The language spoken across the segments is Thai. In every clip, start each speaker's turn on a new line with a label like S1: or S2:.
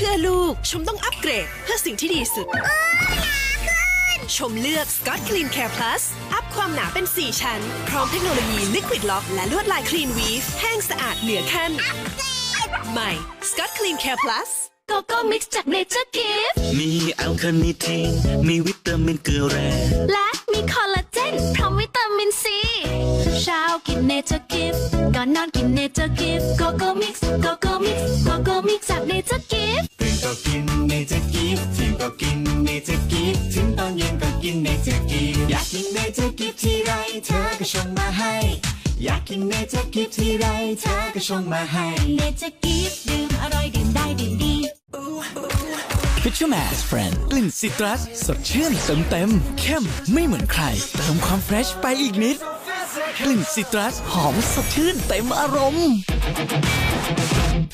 S1: พื่อลูกชมต้องอัปเกรด เพื่อสิ่งที่ดีสุด ชมเลือก Scott Clean Care Plus อัพความหนาเป็น 4 ชั้น พร้อมเทคโนโลยี Liquid Lock และลวดลาย Clean Weave แห้งสะอาดเหนือขั้นใหม่ Scott Clean Care Plus
S2: โกโก้มิกซ์จากเนเจอร์กิฟ
S3: มีแอลคาเนิทีน มีวิตามินเกลือแร่
S2: และมีคอลลาเจน พร้อมวิตามินซีเช้ากินเนเจอร์กิฟก่อนนอนกินเนเจอร์กิฟโกโก้มิกซ์ โกโก้มิกซ์ ก็กินเน
S4: เจอร์กิฟทีมก็กินเนเจอร์กิฟถึงตอนเย็นก็กินเนเจอร์กิฟอยากกินเนเจอร์กิฟที่ไรเธอก็ชงมาให้ อยากกินเนเจอร์กิฟที่ไรเธอก็ชงมาให้
S2: เนเจอร์กิฟดื่มอร่อยดื่มได้ดื่มดี
S5: Fisherman's Friend กลิ่นซิตรัส สดชื่นเต็มเต็มเข้มไม่เหมือนใคร เติมความเฟรชไปอีกนิด กลิ่นซิตรัส หอมสดชื่นเต็มอารมณ์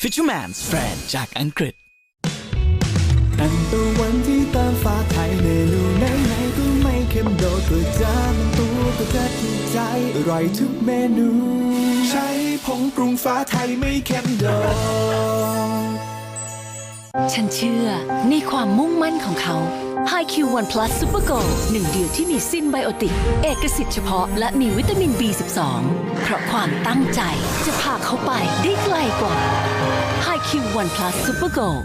S5: Fisherman's Friend จากอังกฤษ
S6: อันตะวันที่ตามฟ้าไทยเมนูไหนไหนก็ไม่เค็มโดดก็จะมันตัวก็จะถูกใจอร่อยทุกเมนู ใช้ผงปรุงฟ้าไทยไม่เค็มโดด
S7: ฉันเชื่อในความมุ่งมั่นของเขา High Q One Plus Super Gold หนึ่งเดียวที่มีซินไบโอติก เอกสิทธิ์เฉพาะและมีวิตามิน B12 เพราะความตั้งใจจะพาเขาไปได้ไกลกว่า High Q One Plus Super Gold